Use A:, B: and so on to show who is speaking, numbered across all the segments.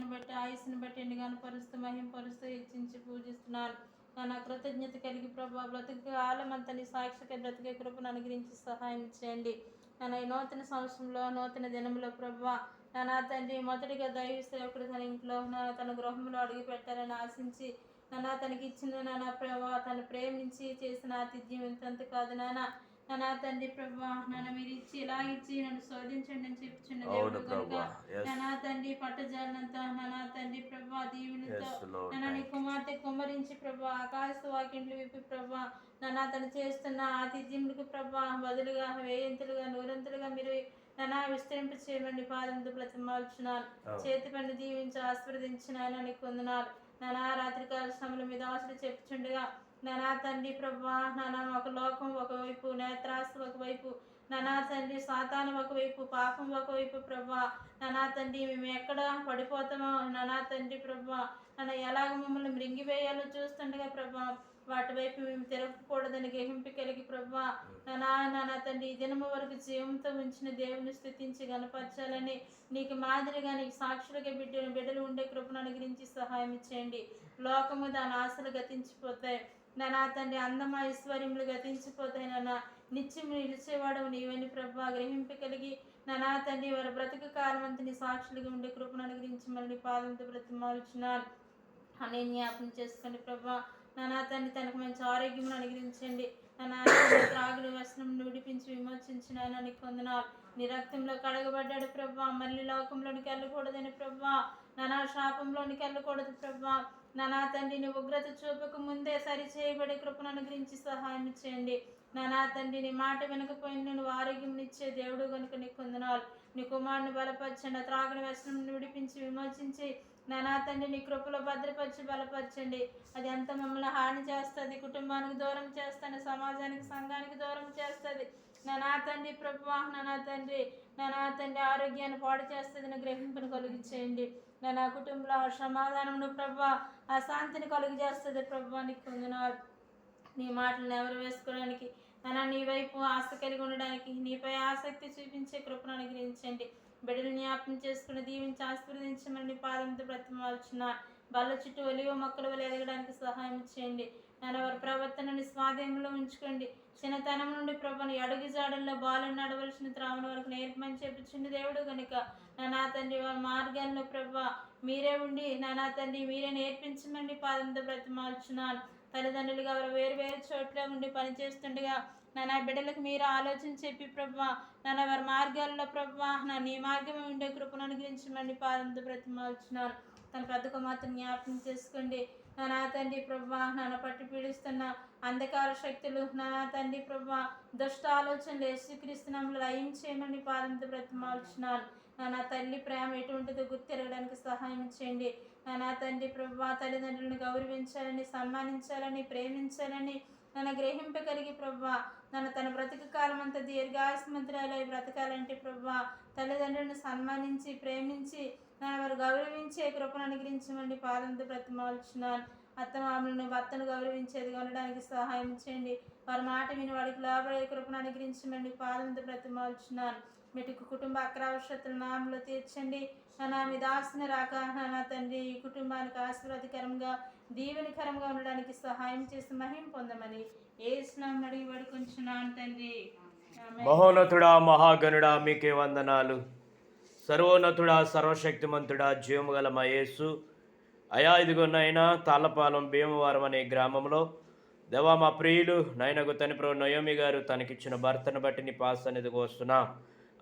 A: ఆరోగ్యాన్ని బట్టి ఆయుస్సును బట్టి ఎన్ని పరుస్తూ మహింపరుస్తూ హెచ్చించి పూజిస్తున్నాను నా కృతజ్ఞత కలిగి ప్రభా బ్రతుకు కాలం నీ సాక్షిక బ్రతికే కృపను అనుగ్రహించి సహాయం చేయండి. నన్ను ఈ నూతన సంవత్సరంలో నూతన దినంలో ప్రభా నా తండ్రి మొదటిగా దైవ సేవకుడు తన ఇంట్లో నా తన గృహంలో అడుగు పెట్టాలని ఆశించి నాన్న తనకి ఇచ్చిన నాన్న ప్రభా తను ప్రేమించి చేసిన ఆతిథ్యం ఇంతంత కాదు నాన్న నాన్న తండ్రి ప్రభా నన్ను మీరు ఇచ్చి ఇలా ఇచ్చి నన్ను శోధించండి అని చెప్పుచున్న
B: అవును
A: దేవుడు కనుక నాన్న తండ్రి పట్టజాలంత నాన్న తండ్రి ప్రభా దీవునితో నన్ను నీ కుమార్తె కుమ్మరించి ప్రభా ఆకాశ వాకింట్లు విప్పి ప్రభా నన్ను అతను చేస్తున్న ఆతిథ్యములకు ప్రభా బదులుగా వేయంతులుగా నూరంతులుగా మీరు నన్ను విస్తరింప చేయమని పాదంతో బ్రతిమాల్చున్నాను చేతి పని దీవించి ఆస్వాదించిన నీకు వందనాలు. నానా రాత్రికాల సమయంలో మీద ఆశలు చెప్పుచుండగా నానా తండ్రి ప్రభా నానా ఒక లోకం ఒకవైపు నేత్రాస్తి ఒకవైపు నానా తండ్రి సాతానం ఒకవైపు పాపం ఒకవైపు ప్రభా. నానా తండ్రి మేము ఎక్కడ పడిపోతామో నానా తండ్రి ప్రభా. నన్ను ఎలాగ మమ్మల్ని మృంగివేయాలో చూస్తుండగా ప్రభా వాటి వైపు మేము తిరగకూడదని గ్రహింపు కలిగి ప్రభా. నానా నానా తండ్రి ఈ దినము వరకు జీవంతో ఉంచిన దేవుని స్థుతించి గనపరచాలని నీకు మాదిరిగా నీకు సాక్షులుగా బిడ్డ బిడ్డలు ఉండే కృపను అనుగ్రహించి సహాయం ఇచ్చేయండి లోకము దాని ఆశలు గతించిపోతాయి. నానా తండ్రి అందమ ఐశ్వర్యములు గతించిపోతాయి నాన్న. నిత్యం నిలిచేవాడు నీవని ప్రభా. గ్రహింపు కలిగి నానా తండ్రి వారి బ్రతుకు కాలం నీ సాక్షులుగా ఉండే కృపను అనుగ్రహించి మళ్ళీ పాదంతో బ్రతిమాలుచున్నాను అని జ్ఞాపం చేసుకొని ప్రభా. నానా తండ్రి తనకు మంచి ఆరోగ్యం అనుగ్రహించండి. నా త్రాగులు వ్యసనం విడిపించి విమోచించిన నీకు కొందనాలు. నీ రక్తంలో కడగబడ్డాడు ప్రభా. మళ్ళీ లోకంలోనికి వెళ్ళకూడదని ప్రభా. నానా శాపంలోనికి వెళ్ళకూడదు ప్రభా. నానా తండ్రి నీ ఉగ్రత చూపక ముందే సరిచేయబడే కృపను అనుగ్రహించి సహాయం చేయండి. నానా తండ్రి నీ మాట వినకపోయిన నువ్వు ఆరోగ్యం ఇచ్చే దేవుడు కనుక నీకు కొందనాలు నీ కుమారుని బలపరచండి త్రాగుని వ్యసనం విడిపించి విమోచించి నానా తండ్రి నీ కృపలో భద్రపరిచి బలపరచండి. అది ఎంత మమ్మల్ని హాని చేస్తుంది కుటుంబానికి దూరం చేస్తుంది సమాజానికి సంఘానికి దూరం చేస్తుంది. నానా తండ్రి ప్రభు నానా తండ్రి నానా తండ్రి ఆరోగ్యాన్ని పాడు చేస్తుంది నా గ్రహింపును కలుగు చేయండి నా కుటుంబంలో సమాధానమును ప్రభా ఆ శాంతిని కలుగు చేస్తుంది ప్రభా పొందిన నీ మాటలను ఎవరు వేసుకోవడానికి నా నీ వైపు ఆశ కలిగి ఉండడానికి నీపై ఆసక్తి చూపించే కృపను అనుగ్రహించండి. బిడ్డలు జ్ఞాపం చేసుకుని దీవించి ఆశీర్వదించమని పాదంతో బ్రతిమాల్చున్న బల్ల చుట్టూ ఒలివ మొక్కల వల్ల ఎదగడానికి సహాయం చేయండి. నాన్న వారి ప్రవర్తనని స్వాధీనంలో ఉంచుకోండి. చిన్నతనం నుండి ప్రభని అడుగు జాడల్లో బాలను నడవలసిన త్రావణ వరకు నేర్పమని చెప్పుచుండి దేవుడు కనుక నానా తండ్రి వారి మార్గాల్లో ప్రభా మీరే ఉండి నానా తండ్రి మీరే నేర్పించమండి పాదంతో బ్రతిమాల్చున్నాను. తల్లిదండ్రులుగా వారు వేరు వేరు చోట్ల ఉండి పనిచేస్తుండగా నా బిడ్డలకు మీరు ఆలోచన చెప్పి ప్రభా నా వారి మార్గాల్లో ప్రభా నా నీ మార్గమే ఉండే కృపను అనుగ్రహించమని పాదంతో బ్రతిమాల్చున్నాను. తన పెద్ద మాత్రం జ్ఞాపకం చేసుకోండి. నా తండ్రి ప్రభా నన్ను పట్టి పీడిస్తున్న అంధకార శక్తులు నా తండ్రి ప్రభా దుష్ట ఆలోచనలు యేసుక్రీస్తునామలు లయం చేయమని పాదంతో బ్రతిమాల్చున్నాను నా తల్లి ప్రేమ ఎటువంటిదో గుర్తిరగడానికి సహాయం చేయండి. నా తండ్రి ప్రభా తల్లిదండ్రులను గౌరవించాలని సన్మానించాలని ప్రేమించాలని నన్ను గ్రహింపగలిగి ప్రభా. నన్ను తన బ్రతుకు కాలం అంతా దీర్ఘాయుస్మంతురాలై బ్రతకాలంటే ప్రభా. తల్లిదండ్రులను సన్మానించి ప్రేమించి నన్ను వారు గౌరవించే కృపను అనుగ్రహించమండి పాదంతో బ్రతిమాల్చున్నాను. అత్తమామలను భర్తను గౌరవించేది ఉండడానికి సహాయం చేయండి. వారి మాట విని వాడికి లాభడే కృపను అనుగ్రహించమండి పాదంతో బ్రతిమాల్చున్నాను. మీటికి కుటుంబ అక్రావశ్యతలు నామలో తీర్చండి. నా మీ దాసిన రాక నా తండ్రి ఈ కుటుంబానికి ఆశీర్వాదకరంగా దీవెనకరంగా ఉండడానికి సహాయం చేసి మహిం పొందమని ఏ స్నామం అడిగి పడుకుంటున్నాను తండ్రి
B: మహోన్నతుడా మహాగణుడా మీకే వందనాలు. సర్వోన్నతుడా సర్వశక్తిమంతుడా జీవము గల మా అయా ఇదిగో నైనా తాళ్ళపాలెం భీమవరం అనే గ్రామంలో దేవా మా ప్రియులు నైనకు తనిప్రో నయోమి గారు తనకిచ్చిన భర్తను బట్టి నీ పాస్ అనేది కోస్తున్నా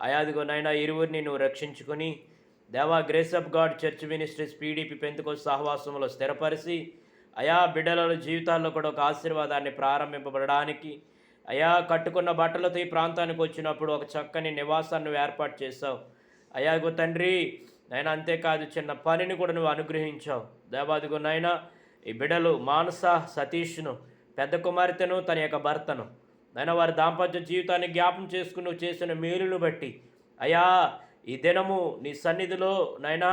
B: అయాదిగో నైనా ఇరువురిని నువ్వు రక్షించుకొని దేవా grace of God church ministries PDP పెంతుకో సహవాసంలో స్థిరపరిచి అయా బిడ్డల జీవితాల్లో కూడా ఒక ఆశీర్వాదాన్ని ప్రారంభింపబడడానికి అయా కట్టుకున్న బట్టలతో ఈ ప్రాంతానికి వచ్చినప్పుడు ఒక చక్కని నివాసాన్ని ఏర్పాటు చేసావు అయాగో తండ్రి నైనా అంతేకాదు చిన్న పనిని కూడా నువ్వు అనుగ్రహించావు. దేవాదిగో నాయనా ఈ బిడలు మానస సతీష్ను పెద్ద కుమార్తెను తన యొక్క భర్తను నైనా వారి దాంపత్య జీవితాన్ని జ్ఞాపం చేసుకుని నువ్వు చేసిన మేలును బట్టి అయా ఈ దినము నీ సన్నిధిలో నైనా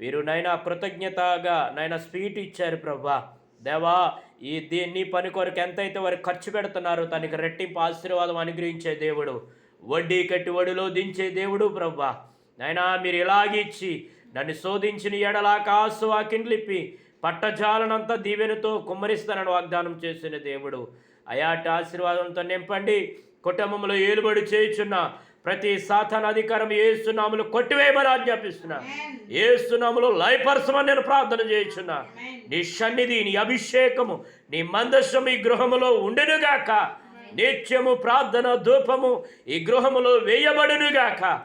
B: వీరు నైనా కృతజ్ఞతగా నైనా స్వీట్ ఇచ్చారు ప్రభా. దేవా ఈ దీన్ని పని కొరకు ఎంతైతే వారు ఖర్చు పెడుతున్నారో తనకి రెట్టింపు ఆశీర్వాదం అనుగ్రహించే దేవుడు. వడ్డీ కట్టి వడిలో దించే దేవుడు ప్రభా. నైనా మీరు ఇలాగిచ్చి నన్ను శోధించిన ఎడల కాసు వాకిండ్లిప్పి పట్టజాలనంతా దీవెనతో కుమ్మరిస్తానని వాగ్దానం చేసిన దేవుడు. అయాటి ఆశీర్వాదంతో నింపండి. కుటుంబంలో ఏలుబడి చేయుచున్న ప్రతి సాతాన అధికారం ఏసునాములు కొట్టివేయమని ఆజ్ఞాపిస్తున్నా. ఏసునాములు లయపరచమని నేను ప్రార్థన చేయుచున్నా. నీ సన్నిధి నీ అభిషేకము నీ మందస్సం ఈ గృహములో ఉండునుగాక. నిత్యము ప్రార్థన ధూపము ఈ గృహములో వేయబడునుగాక.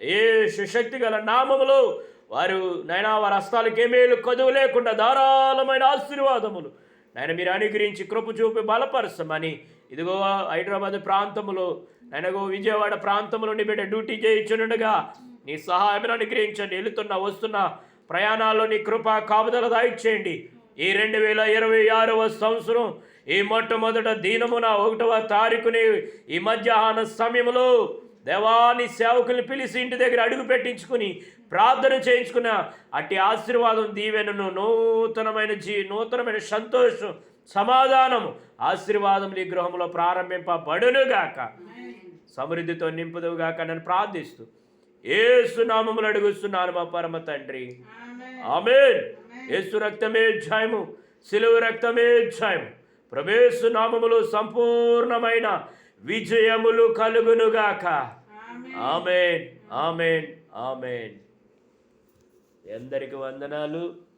B: ఏ సుశక్తి గల నామములో వారు నైనా వారి హస్తాలకు ఏమేలు కొదువు లేకుండా ధారాళమైన ఆశీర్వాదములు నాయన మీరు అనుగ్రహించి కృప చూపి బలపరచమని ఇదిగో హైదరాబాద్ ప్రాంతములో నైనగో విజయవాడ ప్రాంతంలో నీ బిడ్డ డ్యూటీ చేయించునుండగా నీ సహాయం అనుగ్రహించండి. వెళుతున్న వస్తున్న ప్రయాణాల్లో నీ కృప కాపుదల దాయిచ్చేయండి. ఈ రెండు వేల ఇరవై ఆరవ సంవత్సరం ఈ మొట్టమొదట దీనమున ఒకటవ తారీఖుని ఈ మధ్యాహ్న సమయంలో దేవాని సేవకుల్ని పిలిచి ఇంటి దగ్గర అడుగు పెట్టించుకుని ప్రార్థన చేయించుకున్న అట్టి ఆశీర్వాదం దీవెనను నూతనమైన జీ నూతనమైన సంతోషం సమాధానము ఆశీర్వాదం ఈ గృహంలో ప్రారంభింపబడునుగాక. సమృద్ధితో నింపుదువుగాక నన్ను ప్రార్థిస్తూ ఏసునామములు అడుగుస్తున్నాను మా పరమ తండ్రి. ఆమెన్. ఏసు రక్తమే ఛాయము సిలువు రక్తమే ఛాయము ప్రభేసు నామములు సంపూర్ణమైన విజయములు కలుగునుగాక. ఆమెన్. ఆమెన్ ఆమెన్ అందరికి వందనాలు.